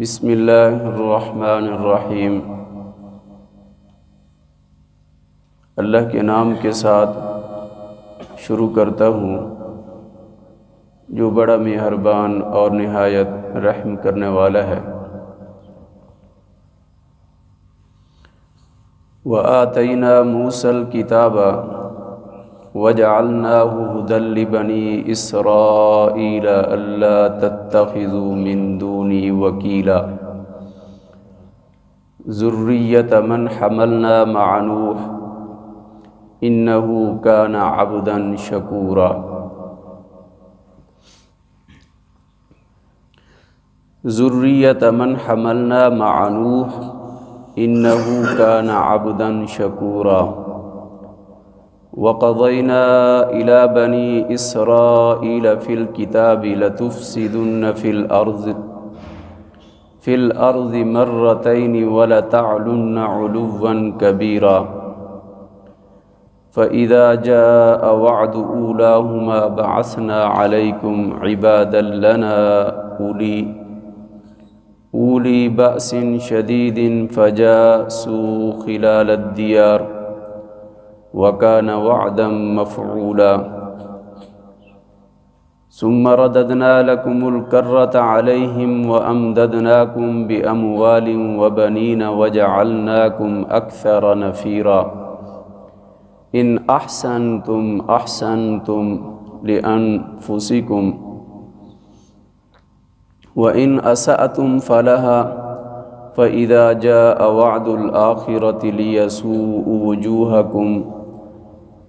بسم اللہ الرحمن الرحیم۔ اللہ کے نام کے ساتھ شروع کرتا ہوں، جو بڑا مہربان اور نہایت رحم کرنے والا ہے۔ وآتینا موسى الكتاب وجعلناه هدى لبني إسرائيل ألا تتخذوا من دوني وكيلا. ذرية من حملنا مع نوح إنه كان عبدا شكورا. ذرية من حملنا مع نوح إنه كان عبدا شكورا. وقضينا إلى بني إسرائيل في الكتاب لتفسدن في الأرض في الأرض مرتين ولتعلن علوا كبيرا. فإذا جاء وعد أولاهما بعثنا عليكم عبادا لنا أولي أولي بأس شديد فجاسوا خلال الديار. وكان وعدا مفعولا. ثم رددنا لكم الكرة عليهم وأمددناكم بأموال وبنين وجعلناكم أكثر نفيرا. إن أحسنتم أحسنتم لأنفسكم. وإن أسأتم فلها. فإذا جاء وعد الآخرة ليسوء وجوهكم.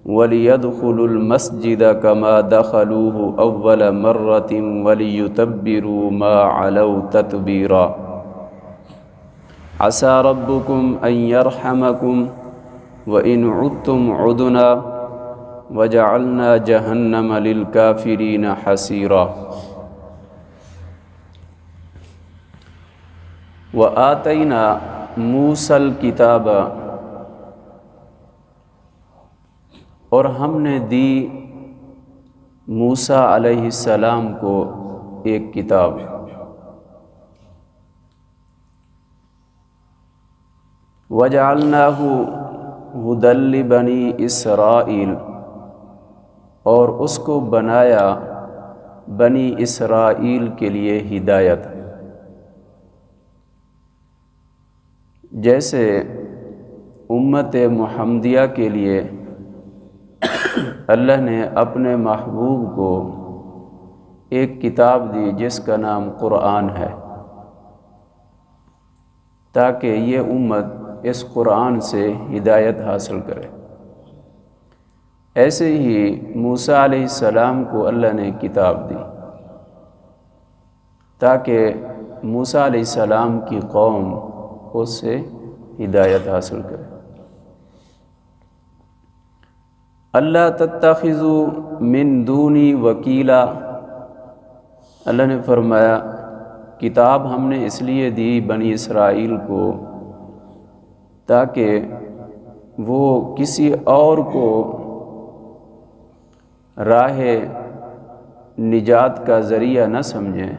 وليدخلوا المسجد كما دخلوه أول مرة وليتبروا ما علوا تتبيرا. عسى ربكم أن يرحمكم وإن عدتم عدنا وجعلنا جهنم للكافرين حسيرا. و آتئینہ موسل اور ہم نے دی موسا علیہ السلام کو ایک کتاب۔ وجعلناہ ہدل بنی اسرائیل اور اس کو بنایا بنی اسرائیل کے لیے ہدایت۔ جیسے امت محمدیہ کے لیے اللہ نے اپنے محبوب کو ایک کتاب دی جس کا نام قرآن ہے۔ تاکہ یہ امت اس قرآن سے ہدایت حاصل کرے۔ ایسے ہی موسیٰ علیہ السلام کو اللہ نے کتاب دی۔ تاکہ موسیٰ علیہ السلام کی قوم اس سے ہدایت حاصل کرے۔ اللہ تتخذو من دونی وکیلا۔ اللہ نے فرمایا، کتاب ہم نے اس لیے دی بنی اسرائیل کو تاکہ وہ کسی اور کو راہ نجات کا ذریعہ نہ سمجھیں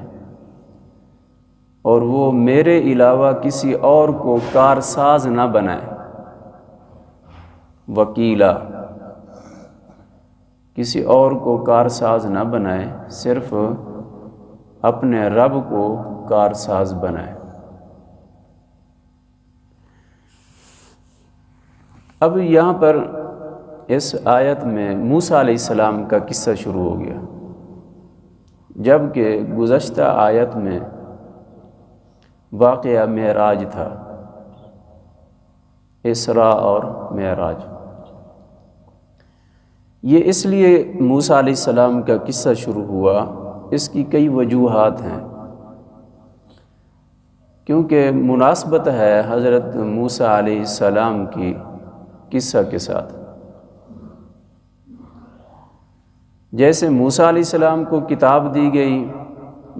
اور وہ میرے علاوہ کسی اور کو کارساز نہ بنائے۔ وکیلا۔ کسی اور کو کارساز نہ بنائے، صرف اپنے رب کو کارساز بنائے۔ اب یہاں پر اس آیت میں موسیٰ علیہ السلام کا قصہ شروع ہو گیا۔ جبکہ گزشتہ آیت میں واقعہ معراج تھا اسرا اور معراج۔ یہ اس لیے موسیٰ علیہ السلام کا قصہ شروع ہوا، اس کی کئی وجوہات ہیں۔ کیونکہ مناسبت ہے حضرت موسیٰ علیہ السلام کی قصہ کے ساتھ۔ جیسے موسیٰ علیہ السلام کو کتاب دی گئی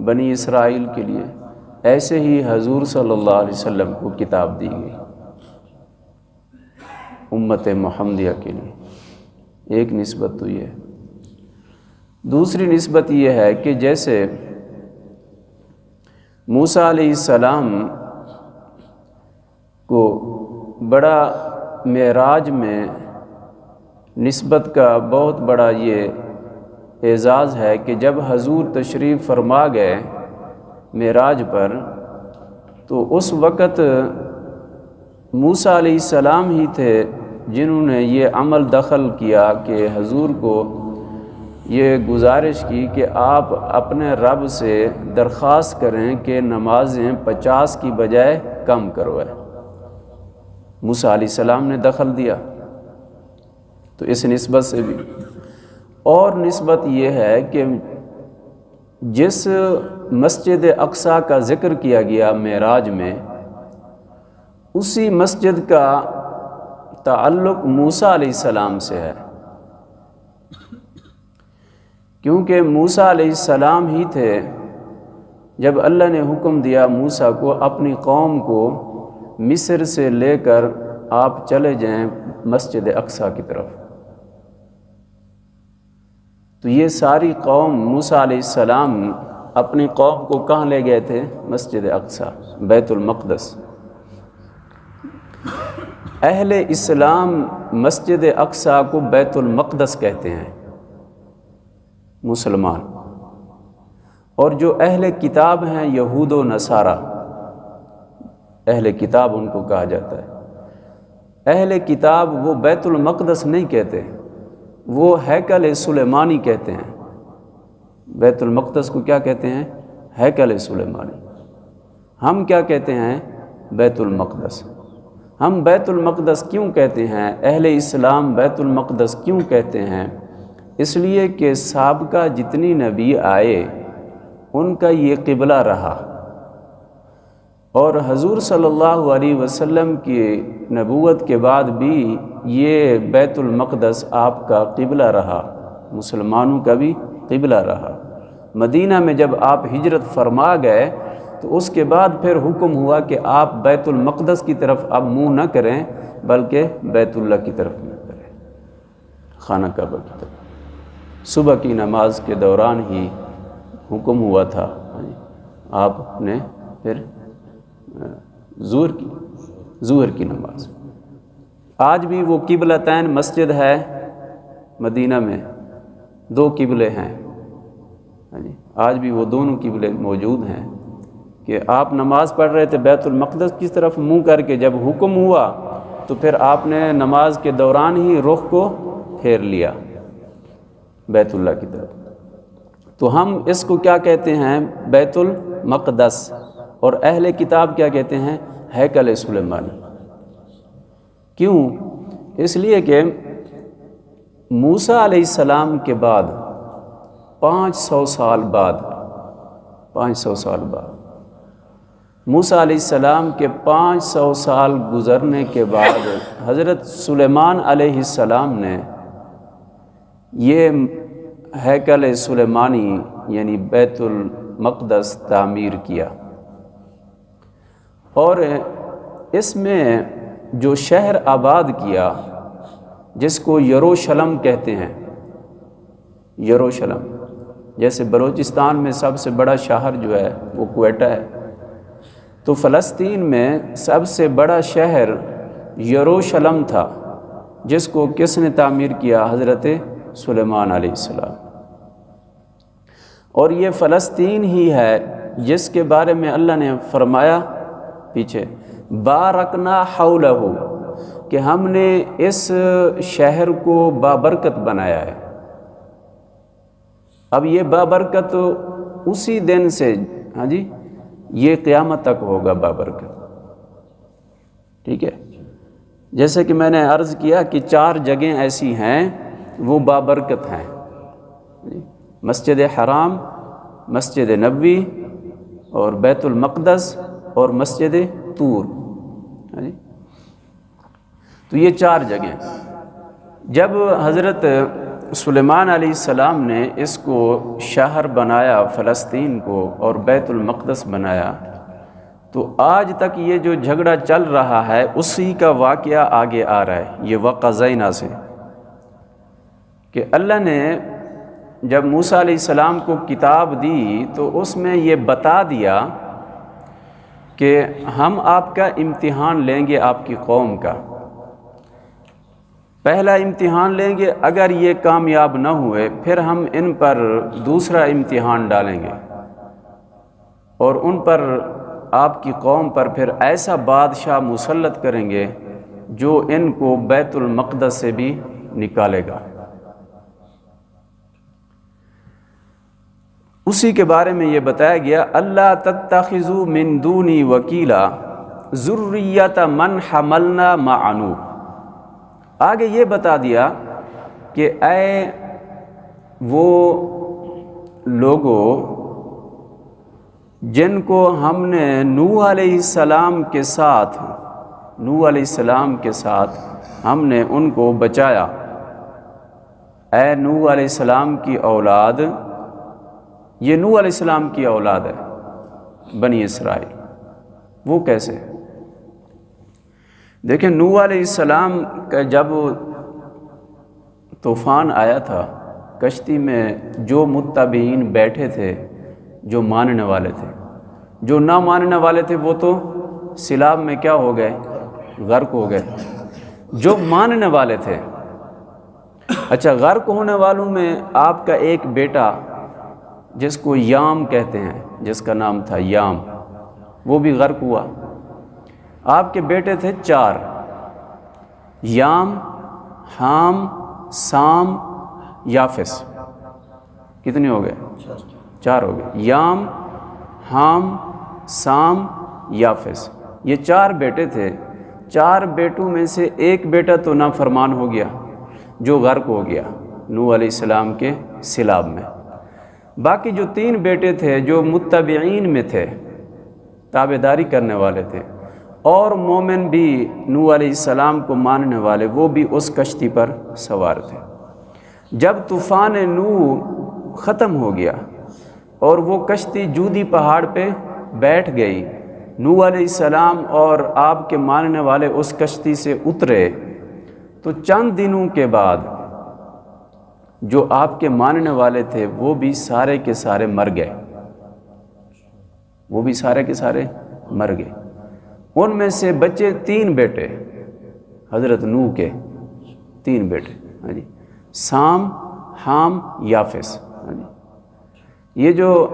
بنی اسرائیل کے لیے، ایسے ہی حضور صلی اللہ علیہ وسلم کو کتاب دی گئی۔ امت محمدیہ کے لیے۔ ایک نسبت تو یہ ہے۔ دوسری نسبت یہ ہے کہ جیسے موسیٰ علیہ السلام کو بڑا معراج میں نسبت کا بہت بڑا یہ اعزاز ہے کہ جب حضور تشریف فرما گئے معراج پر، تو اس وقت موسیٰ علیہ السلام ہی تھے جنہوں نے یہ عمل دخل کیا کہ حضور کو یہ گزارش کی کہ آپ اپنے رب سے درخواست کریں کہ نمازیں پچاس کی بجائے کم کروائے موسیٰ علیہ السلام نے دخل دیا۔ تو اس نسبت سے بھی۔ اور نسبت یہ ہے کہ جس مسجد اقصا کا ذکر کیا گیا معراج میں، اسی مسجد کا تعلق موسیٰ علیہ السلام سے ہے۔ کیونکہ موسیٰ علیہ السلام ہی تھے، جب اللہ نے حکم دیا موسیٰ کو اپنی قوم کو مصر سے لے کر آپ چلے جائیں مسجد اقصا کی طرف۔ تو یہ ساری قوم موسیٰ علیہ السلام اپنی قوم کو کہاں لے گئے تھے؟ مسجد اقصا بیت المقدس۔ اہل اسلام مسجد اقصا کو بیت المقدس کہتے ہیں۔ مسلمان۔ اور جو اہل کتاب ہیں یہود و نصارہ، اہل کتاب ان کو کہا جاتا ہے۔ اہل کتاب وہ بیت المقدس نہیں کہتے، وہ ہیکل سلیمانی کہتے ہیں۔ بیت المقدس کو کیا کہتے ہیں؟ ہیکل سلیمانی۔ ہم کیا کہتے ہیں؟ بیت المقدس۔ ہم بیت المقدس کیوں کہتے ہیں؟ اہل اسلام بیت المقدس کیوں کہتے ہیں؟ اس لیے کہ سابقہ جتنی نبی آئے، ان کا یہ قبلہ رہا۔ اور حضور صلی اللہ علیہ وسلم کی نبوت کے بعد بھی یہ بیت المقدس آپ کا قبلہ رہا، مسلمانوں کا بھی قبلہ رہا۔ مدینہ میں جب آپ ہجرت فرما گئے تو اس کے بعد پھر حکم ہوا کہ آپ بیت المقدس کی طرف اب منہ نہ کریں، بلکہ بیت اللہ کی طرف منہ کریں۔ خانہ کعبہ کی طرف۔ صبح کی نماز کے دوران ہی حکم ہوا تھا۔ ہاں جی۔ آپ نے پھر زور کی زور کی نماز۔ آج بھی وہ قبلتین مسجد ہے مدینہ میں۔ دو قبلے ہیں۔ ہاں جی۔ آج بھی وہ دونوں قبلے موجود ہیں۔ کہ آپ نماز پڑھ رہے تھے، بیت المقدس کی طرف منہ کر کے جب حکم ہوا تو پھر آپ نے نماز کے دوران ہی رخ کو پھیر لیا بیت اللہ کی طرف۔ تو ہم اس کو کیا کہتے ہیں؟ بیت المقدس۔ اور اہل کتاب کیا کہتے ہیں؟ ہیکل سلیمانی کیوں؟ اس لیے کہ موسیٰ علیہ السلام کے بعد پانچ سو سال بعد، پانچ سو سال بعد موسیٰ علیہ السلام کے پانچ سو سال گزرنے کے بعد حضرت سلیمان علیہ السلام نے یہ ہیکل سلیمانی یعنی بیت المقدس تعمیر کیا۔ اور اس میں جو شہر آباد کیا، جس کو یروشلم کہتے ہیں۔ یروشلم، جیسے بلوچستان میں سب سے بڑا شہر جو ہے، وہ کوئٹہ ہے۔ تو فلسطین میں سب سے بڑا شہر یروشلم تھا، جس کو کس نے تعمیر کیا؟ حضرت سلیمان علیہ السلام۔ اور یہ فلسطین ہی ہے جس کے بارے میں اللہ نے فرمایا پیچھے، بارکنا حولہ کہ ہم نے اس شہر کو بابرکت بنایا ہے۔ اب یہ بابرکت اسی دن سے ہاں جی یہ قیامت تک ہوگا بابرکت ٹھیک ہے؟ جیسے کہ میں نے عرض کیا کہ چار جگہیں ایسی ہیں، وہ بابرکت ہیں۔ مسجد حرام، مسجد نبوی اور بیت المقدس اور مسجد طور۔ ہاں جی تو یہ چار جگہیں۔ جب حضرت سلیمان علیہ السلام نے اس کو شہر بنایا، فلسطین کو اور بیت المقدس بنایا۔ تو آج تک یہ جو جھگڑا چل رہا ہے، اسی کا واقعہ آگے آ رہا ہے، یہ وقع زینہ سے۔ کہ اللہ نے جب موسیٰ علیہ السلام کو کتاب دی، تو اس میں یہ بتا دیا کہ ہم آپ کا امتحان لیں گے آپ کی قوم کا۔ پہلا امتحان لیں گے، اگر یہ کامیاب نہ ہوئے، پھر ہم ان پر دوسرا امتحان ڈالیں گے۔ اور ان پر آپ کی قوم پر پھر ایسا بادشاہ مسلط کریں گے جو ان کو بیت المقدس سے بھی نکالے گا۔ اسی کے بارے میں یہ بتایا گیا، اللہ تتخذو من دونی وکیلا ضروریت من حملنا معنو آگے یہ بتا دیا کہ اے وہ لوگوں جن کو ہم نے نو علیہ السلام کے ساتھ نو علیہ السلام کے ساتھ ہم نے ان کو بچایا۔ اے نو علیہ السلام کی اولاد، یہ نو علیہ السلام کی اولاد ہے، بنی اسرائیل۔ وہ کیسے؟ دیکھیں نو علیہ السلام کا جب طوفان آیا تھا، کشتی میں جو متبعین بیٹھے تھے، جو ماننے والے تھے۔ جو نہ ماننے والے تھے، وہ تو سیلاب میں کیا ہو گئے؟ غرق ہو گئے۔ جو ماننے والے تھے۔ اچھا غرق ہونے والوں میں آپ کا ایک بیٹا، جس کو یام کہتے ہیں، جس کا نام تھا یام، وہ بھی غرق ہوا۔ آپ کے بیٹے تھے چار۔ یام، حام، سام، یافس۔ کتنے ہو گئے؟ چار ہو گئے۔ یام، حام، سام، یافس۔ یہ چار بیٹے تھے۔ چار بیٹوں میں سے ایک بیٹا تو نافرمان ہو گیا، جو غرق ہو گیا نو علیہ السلام کے سیلاب میں۔ باقی جو تین بیٹے تھے، جو متبعین میں تھے تابے داری کرنے والے تھے۔ اور مومن بھی نو علیہ السلام کو ماننے والے، وہ بھی اس کشتی پر سوار تھے۔ جب طوفان نو ختم ہو گیا اور وہ کشتی جودی پہاڑ پہ بیٹھ گئی نو علیہ السلام اور آپ کے ماننے والے اس کشتی سے اترے، تو چند دنوں کے بعد جو آپ کے ماننے والے تھے، وہ بھی سارے کے سارے مر گئے۔ وہ بھی سارے کے سارے مر گئے۔ ان میں سے بچے تین بیٹے حضرت نو کے تین بیٹے ہاں جی۔ سام، حام، یافس۔ ہاں جی۔ یہ جو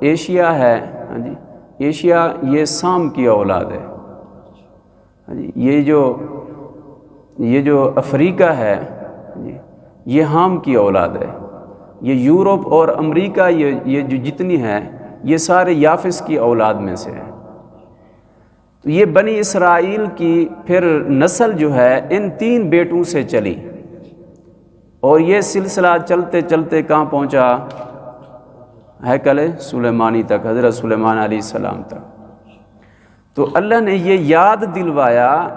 ایشیا ہے ہاں جی ایشیا یہ سام کی اولاد ہے۔ ہاں جی یہ جو یہ جو افریقہ ہے ہاں جی یہ ہام کی اولاد ہے۔ یہ یورپ اور امریکہ، یہ یہ جو جتنی ہے یہ سارے یافس کی اولاد میں سے ہیں۔ تو یہ بنی اسرائیل کی پھر نسل جو ہے ان تین بیٹوں سے چلی۔ اور یہ سلسلہ چلتے چلتے کہاں پہنچا؟ ہے کل سلیمانی تک، حضرت سلیمان علیہ السلام تک۔ تو اللہ نے یہ یاد دلوایا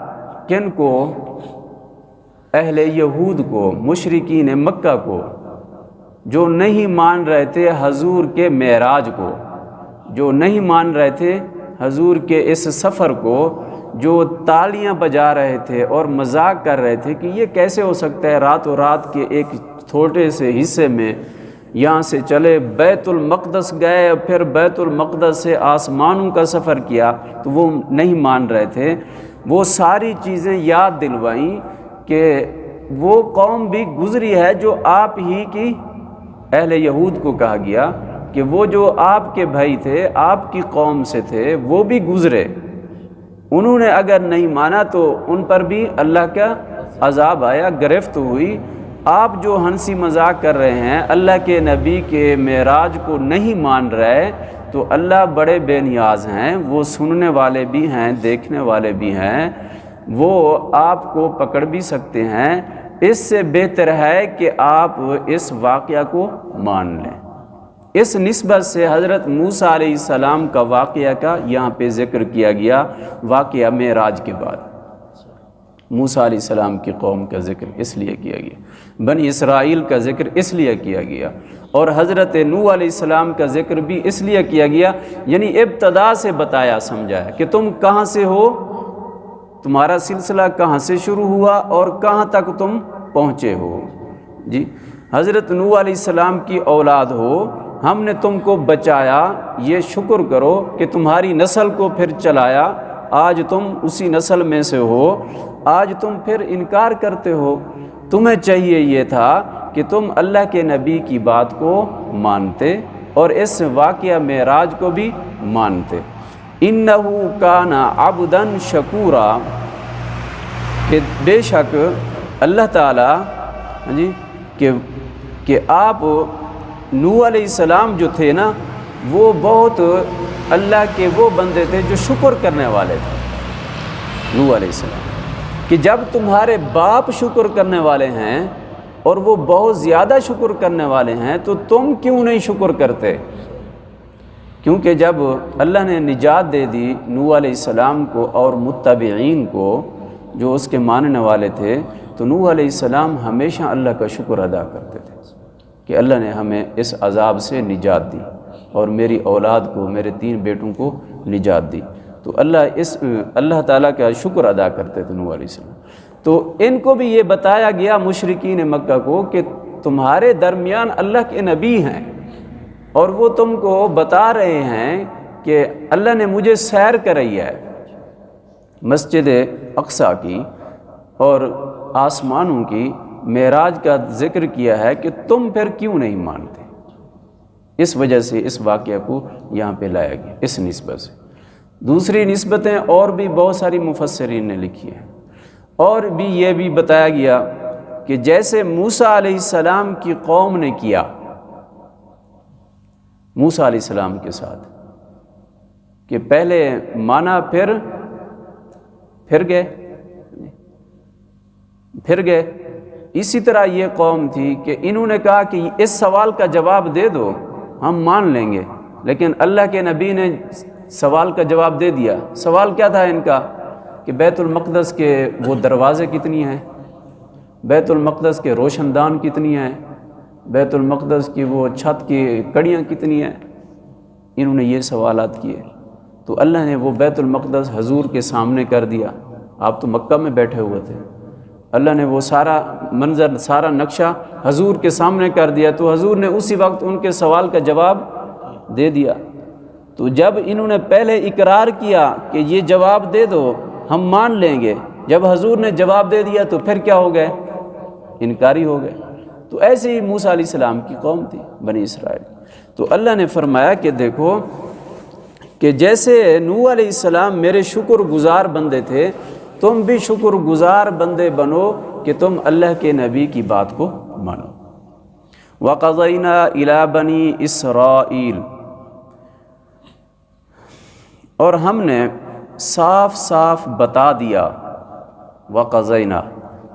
کن کو؟ اہل یہود کو مشرقین مکہ کو، جو نہیں مان رہے تھے حضور کے معراج کو، جو نہیں مان رہے تھے حضور کے اس سفر کو جو تالیاں بجا رہے تھے اور مذاق کر رہے تھے کہ یہ کیسے ہو سکتا ہے رات و رات کے ایک چھوٹے سے حصے میں یہاں سے چلے، بیت المقدس گئے، پھر بیت المقدس سے آسمانوں کا سفر کیا تو وہ نہیں مان رہے تھے۔ وہ ساری چیزیں یاد دلوائیں کہ وہ قوم بھی گزری ہے جو آپ ہی کی اہل یہود کو کہا گیا۔ کہ وہ جو آپ کے بھائی تھے، آپ کی قوم سے تھے، وہ بھی گزرے۔ انہوں نے اگر نہیں مانا تو ان پر بھی اللہ کا عذاب آیا، گرفت ہوئی۔ آپ جو ہنسی مذاق کر رہے ہیں، اللہ کے نبی کے معراج کو نہیں مان رہے، تو اللہ بڑے بے نیاز ہیں۔ وہ سننے والے بھی ہیں، دیکھنے والے بھی ہیں۔ وہ آپ کو پکڑ بھی سکتے ہیں۔ اس سے بہتر ہے کہ آپ اس واقعہ کو مان لیں۔ اس نسبت سے حضرت موسیٰ علیہ السلام کا واقعہ کا یہاں پہ ذکر کیا گیا، واقعہ معراج کے بعد۔ موسیٰ علیہ السلام کی قوم کا ذکر اس لیے کیا گیا۔ بنی اسرائیل کا ذکر اس لیے کیا گیا۔ اور حضرت نو علیہ السلام کا ذکر بھی اس لیے کیا گیا یعنی ابتدا سے بتایا سمجھایا کہ تم کہاں سے ہو؟ تمہارا سلسلہ کہاں سے شروع ہوا اور کہاں تک تم پہنچے ہو؟ جی حضرت نو علیہ السلام کی اولاد ہو ہم نے تم کو بچایا، یہ شکر کرو کہ تمہاری نسل کو پھر چلایا۔ آج تم اسی نسل میں سے ہو، آج تم پھر انکار کرتے ہو۔ تمہیں چاہیے یہ تھا کہ تم اللہ کے نبی کی بات کو مانتے اور اس واقعہ معراج کو بھی مانتے۔ انہو نو علیہ السلام جو تھے نا، وہ بہت اللہ کے وہ بندے تھے جو شکر کرنے والے تھے۔ نو علیہ السلام۔ کہ جب تمہارے باپ شکر کرنے والے ہیں اور وہ بہت زیادہ شکر کرنے والے ہیں، تو تم کیوں نہیں شکر کرتے؟ کیونکہ جب اللہ نے نجات دے دی نو علیہ السلام کو اور متبعین کو جو اس کے ماننے والے تھے، تو نو علیہ السلام ہمیشہ اللہ کا شکر ادا کرتے تھے۔ کہ اللہ نے ہمیں اس عذاب سے نجات دی اور میری اولاد کو، میرے تین بیٹوں کو نجات دی۔ تو اللہ اس، اللہ تعالیٰ کا شکر ادا کرتے تھے نو علیہ السلام۔ تو ان کو بھی یہ بتایا گیا مشرقین مکہ کو کہ تمہارے درمیان اللہ کے نبی ہیں اور وہ تم کو بتا رہے ہیں کہ اللہ نے مجھے سیر کرائی ہے مسجد اقصا کی اور آسمانوں کی۔ معراج کا ذکر کیا ہے کہ تم پھر کیوں نہیں مانتے؟ اس وجہ سے اس واقعہ کو یہاں پہ لایا گیا، اس نسبت سے۔ دوسری نسبتیں اور بھی بہت ساری مفسرین نے لکھی ہیں۔ اور بھی یہ بھی بتایا گیا کہ جیسے موسا علیہ السلام کی قوم نے کیا موسا علیہ السلام کے ساتھ، کہ پہلے مانا پھر پھر گئے پھر گئے۔ اسی طرح یہ قوم تھی کہ انہوں نے کہا کہ اس سوال کا جواب دے دو، ہم مان لیں گے۔ لیکن اللہ کے نبی نے سوال کا جواب دے دیا۔ سوال کیا تھا ان کا؟ کہ بیت المقدس کے وہ دروازے کتنی ہیں؟ بیت المقدس کے روشن دان کتنی ہیں؟ بیت المقدس کی وہ چھت کی کڑیاں کتنی ہیں؟ انہوں نے یہ سوالات کیے۔ تو اللہ نے وہ بیت المقدس حضور کے سامنے کر دیا۔ آپ تو مکہ میں بیٹھے ہوئے تھے۔ اللہ نے وہ سارا منظر، سارا نقشہ حضور کے سامنے کر دیا تو حضور نے اسی وقت ان کے سوال کا جواب دے دیا۔ تو جب انہوں نے پہلے اقرار کیا کہ یہ جواب دے دو، ہم مان لیں گے۔ جب حضور نے جواب دے دیا تو پھر کیا ہو گئے؟ انکاری ہو گئے۔ تو ایسے ہی موسیٰ علیہ السلام کی قوم تھی، بنی اسرائیل۔ تو اللہ نے فرمایا کہ دیکھو کہ جیسے نو علیہ السلام میرے شکر گزار بندے تھے تم بھی شکر گزار بندے بنو کہ تم اللہ کے نبی کی بات کو مانو۔ وقضینہ الا بنی اسرائیل۔ اور ہم نے صاف صاف بتا دیا۔ وقضینہ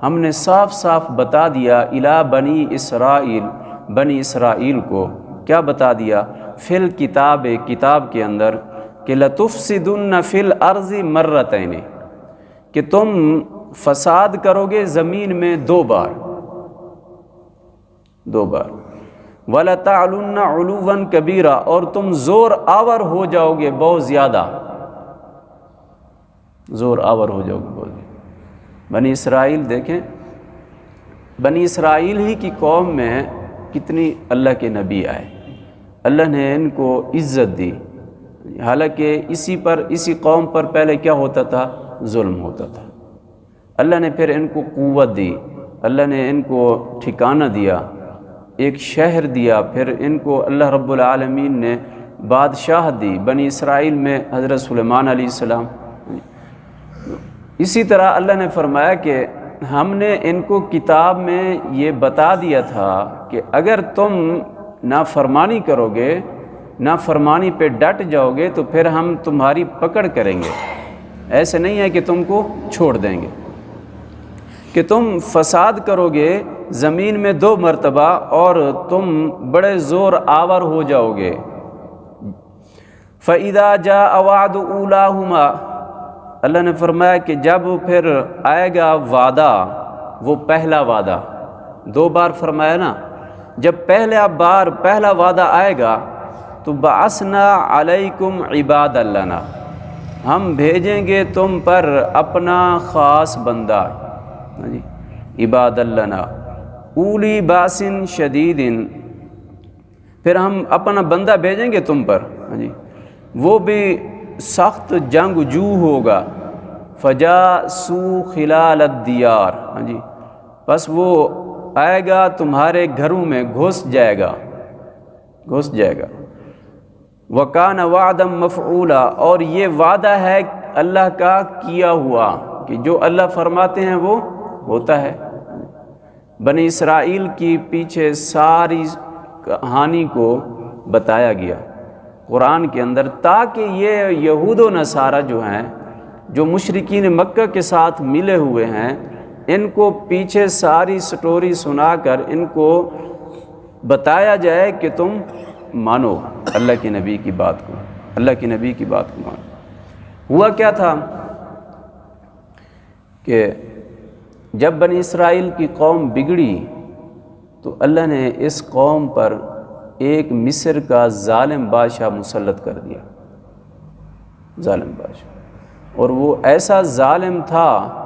ہم نے صاف صاف بتا دیا الا بنی اسرائیل۔ بنی اسرائیل کو کیا بتا دیا؟ فل کتاب کتاب کے اندر کہ لطف سدن فل عرضی مرتعین کہ تم فساد کرو گے زمین میں دو بار۔ دو بار۔ ولا تعلن کبیرہ اور تم زور آور ہو جاؤ گے بہت زیادہ۔ زور آور ہو جاؤ گے بہت بنی اسرائیل دیکھیں۔ بنی اسرائیل ہی کی قوم میں کتنی اللہ کے نبی آئے۔ اللہ نے ان کو عزت دی۔ حالانکہ اسی پر، اسی قوم پر پہلے کیا ہوتا تھا؟ ظلم ہوتا تھا۔ اللہ نے پھر ان کو قوت دی، اللہ نے ان کو ٹھکانہ دیا، ایک شہر دیا، پھر ان کو اللہ رب العالمین نے بادشاہ دی، بنی اسرائیل میں حضرت سلیمان علیہ السلام۔ اسی طرح اللہ نے فرمایا کہ ہم نے ان کو کتاب میں یہ بتا دیا تھا کہ اگر تم نافرمانی کرو گے، نافرمانی پہ ڈٹ جاؤ گے تو پھر ہم تمہاری پکڑ کریں گے۔ ایسے نہیں ہے کہ تم کو چھوڑ دیں گے۔ کہ تم فساد کرو گے، زمین میں دو مرتبہ اور تم بڑے زور آور ہو جاؤ گے۔ فعدہ جا اواد اولا اللہ نے فرمایا کہ جب پھر آئے گا وعدہ، وہ پہلا وعدہ۔ دو بار فرمایا نا، جب پہلا بار پہلا وعدہ آئے گا، تو باسنا علیکم عباد اللہ ہم بھیجیں گے تم پر اپنا خاص بندہ۔ ہاں جی عباد اللہ اولی باسن شدید پھر ہم اپنا بندہ بھیجیں گے تم پر۔ ہاں جی وہ بھی سخت جنگ جو ہوگا۔ فجا سو خلال الدیار۔ ہاں جی بس وہ آئے گا تمہارے گھروں میں، گھس جائے گا۔ گھس جائے گا۔ وکان وعدم مفعولا، اور یہ وعدہ ہے اللہ کا کیا ہوا کہ جو اللہ فرماتے ہیں وہ ہوتا ہے۔ بنی اسرائیل کی پیچھے ساری کہانی کو بتایا گیا قرآن کے اندر، تاکہ یہ یہود و نصارہ جو ہیں، جو مشرقین مکہ کے ساتھ ملے ہوئے ہیں، ان کو پیچھے ساری سٹوری سنا کر ان کو بتایا جائے کہ تم مانو۔ اللہ کے نبی کی بات کو اللہ کے نبی کی بات کو مانو۔ ہوا کیا تھا کہ جب بنی اسرائیل کی قوم بگڑی تو اللہ نے اس قوم پر ایک مصر کا ظالم بادشاہ مسلط کر دیا۔ ظالم بادشاہ۔ اور وہ ایسا ظالم تھا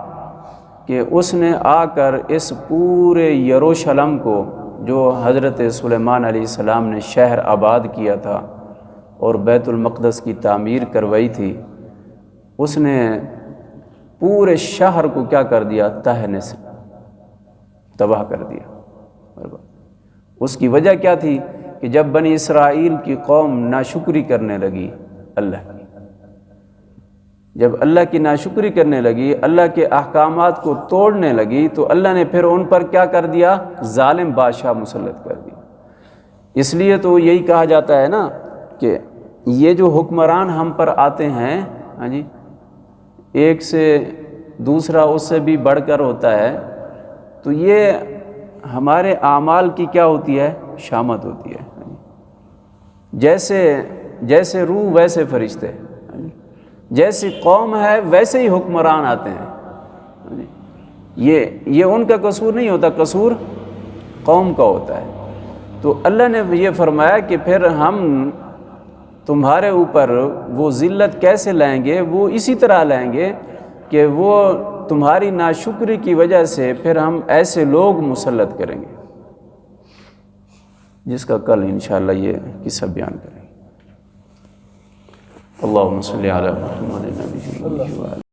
کہ اس نے آ کر اس پورے یروشلم کو جو حضرت سلیمان علیہ السلام نے شہر آباد کیا تھا اور بیت المقدس کی تعمیر کروائی تھی، اس نے پورے شہر کو کیا کر دیا؟ تہنے سے تباہ کر دیا۔ اس کی وجہ کیا تھی؟ کہ جب بنی اسرائیل کی قوم ناشکری کرنے لگی، اللہ جب اللہ کی ناشکری کرنے لگی، اللہ کے احکامات کو توڑنے لگی، تو اللہ نے پھر ان پر کیا کر دیا؟ ظالم بادشاہ مسلط کر دیا اس لیے تو یہی کہا جاتا ہے نا کہ یہ جو حکمران ہم پر آتے ہیں ہاں جی ایک سے دوسرا اس سے بھی بڑھ کر ہوتا ہے، تو یہ ہمارے اعمال کی کیا ہوتی ہے؟ شامت ہوتی ہے۔ جیسے جیسے روح، ویسے فرشتے۔ جیسی قوم ہے ویسے ہی حکمران آتے ہیں۔ یہ یہ ان کا قصور نہیں ہوتا، قصور قوم کا ہوتا ہے۔ تو اللہ نے یہ فرمایا کہ پھر ہم تمہارے اوپر وہ ذلت کیسے لائیں گے؟ وہ اسی طرح لائیں گے کہ وہ تمہاری ناشکری کی وجہ سے پھر ہم ایسے لوگ مسلط کریں گے۔ جس کا کل انشاءاللہ یہ قصہ بیان کریں گے۔ اللهم صل على محمد النبي وعلى